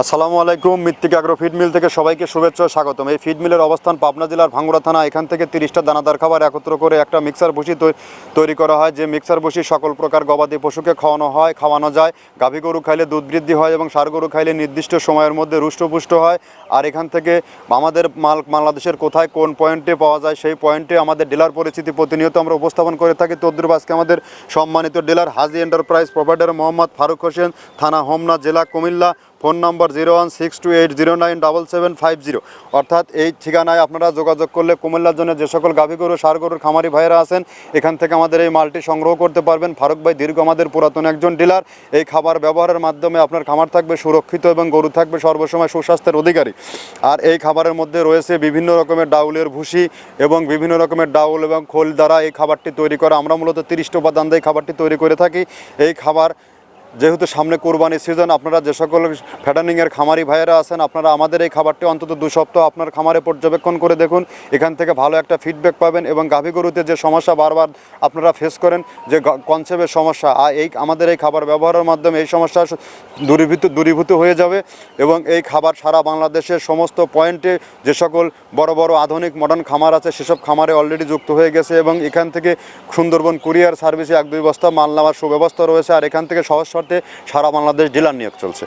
আসসালামু আলাইকুম, মৃত্তিকা আগ্রো ফিড মিল থেকে সবাইকে শুভেচ্ছা স্বাগতম। এই ফিড মিলের অবস্থান পাবনা জেলার ভাঙ্গুড়া থানা, এখান থেকে তিরিশটা দানাদার খাবার একত্র করে একটা মিক্সার তৈ- তৈরি করা হয়। যে মিক্সার বসি সকল প্রকার গবাদি পশুকে খাওয়ানো হয়, খাওয়ানো যায়। গাভী গরু খাইলে দুধ বৃদ্ধি হয় এবং ষাঁড় গরু খাইলে নির্দিষ্ট সময়ের মধ্যে রুষ্টপুষ্ট হয়। আর এখান থেকে আমাদের মাল বাংলাদেশের কোথায় কোন পয়েন্টে পাওয়া যায়, সেই পয়েন্টে আমাদের ডিলার পরিস্থিতি প্রতিনিয়ত আমরা উপস্থাপন করে থাকি। তদ্রুপ আজকে আমাদের সম্মানিত dealer, Haji enterprise provider Mohammad Faruk Hossain, থানা হোমনা, জেলা Comilla. Phone number zero one six two eight zero nine double seven five zero. অর্থাৎ এই ঠিকানায় আপনারা যোগাযোগ করলে কুমিল্লার জন্য যে সকল গাভী গরু, সার গরুর খামারি ভাইয়েরা আছেন, এখান থেকে আমাদের এই মালটি সংগ্রহ করতে পারবেন। ফারুক ভাই দীর্ঘ আমাদের পুরাতন একজন ডিলার। এই খাবার ব্যবহারের মাধ্যমে আপনার খামার থাকবে, সুরক্ষিত এবং গরু থাকবে সর্বসময় সুস্বাস্থ্যের অধিকারী। আর এই খাবারের মধ্যে রয়েছে বিভিন্ন রকমের ডাউলের ভুসি এবং বিভিন্ন রকমের ডাউল এবং খোল দ্বারা এই খাবারটি তৈরি করা। আমরা মূলত তিরিশটা উপাদান দিয়ে খাবারটি তৈরি করে থাকি। এই খাবার যেহেতু সামনে কোরবানি সিজন আপনারা যে সকল ফ্যাটানিংয়ের খামারি ভাইয়েরা আছেন, আপনারা আমাদের এই খাবারটি অন্তত দু সপ্তাহ আপনার খামারে পর্যবেক্ষণ করে দেখুন। এখান থেকে ভালো একটা ফিডব্যাক পাবেন এবং গাভী গরুতে যে সমস্যা বারবার আপনারা ফেস করেন, যে কনসেপ্টের সমস্যা আর এই আমাদের এই খাবার ব্যবহারের মাধ্যমে এই সমস্যা দূরীভূত দূরীভূত হয়ে যাবে এবং এই খাবার সারা বাংলাদেশের সমস্ত পয়েন্টে যে সকল বড় বড় আধুনিক মডার্ন খামার আছে, সেসব খামারে অলরেডি যুক্ত হয়ে গেছে এবং এখান থেকে সুন্দরবন কুরিয়ার সার্ভিসে এক, দুই বস্তা মাল নেওয়ার সুব্যবস্থা রয়েছে। আর এখান থেকে সহজ শর্তে সারা বাংলাদেশ ডিলার নিয়োগ চলছে।